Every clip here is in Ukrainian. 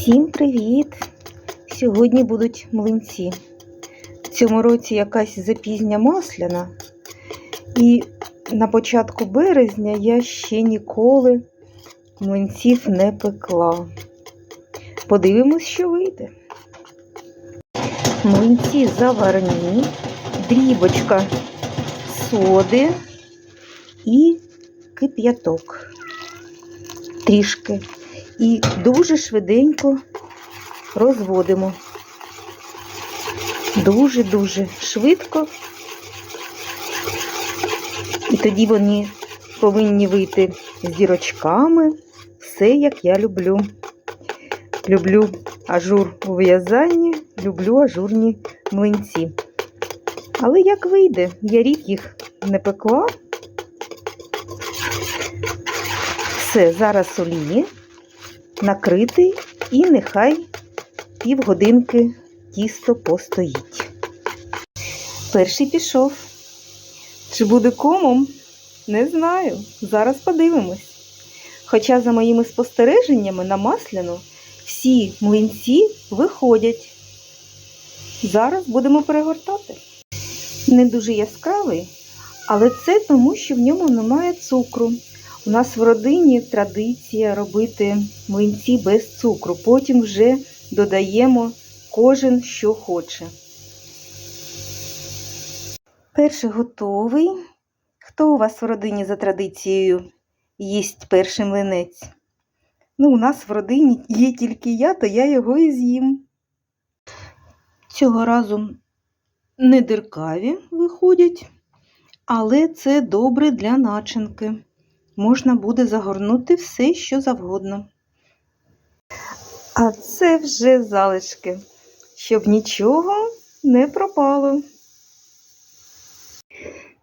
Всім привіт! Сьогодні будуть млинці. В цьому році якась запізня масляна. І на початку березня я ще ніколи млинців не пекла. Подивимось, що вийде. Млинці заварні, дрібочка соди і кип'яток. Трішки. І дуже швиденько розводимо. Дуже-дуже швидко. І тоді вони повинні вийти з дірочками. Все, як я люблю. Люблю ажур у в'язанні, люблю ажурні млинці. Але як вийде, я рік їх не пекла. Все, зараз олії накритий і нехай півгодинки тісто постоїть. Перший пішов. Чи буде комом? Не знаю. Зараз подивимось. Хоча, за моїми спостереженнями на масляну, всі млинці виходять. Зараз будемо перегортати. Не дуже яскравий, але це тому, що в ньому немає цукру. У нас в родині традиція робити млинці без цукру. Потім вже додаємо кожен, що хоче. Перший готовий. Хто у вас в родині за традицією їсть перший млинець? Ну, у нас в родині є тільки я, то я його і з'їм. Цього разу не диркаві виходять, але це добре для начинки можна буде загорнути все, що завгодно. А це вже залишки, щоб нічого не пропало.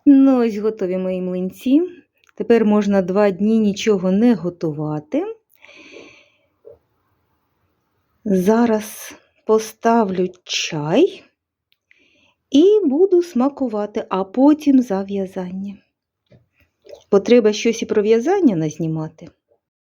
Ну, ось готові мої млинці. Тепер можна два дні нічого не готувати. Зараз поставлю чай і буду смакувати, а потім зав'язання бо треба щось і пров'язання назнімати.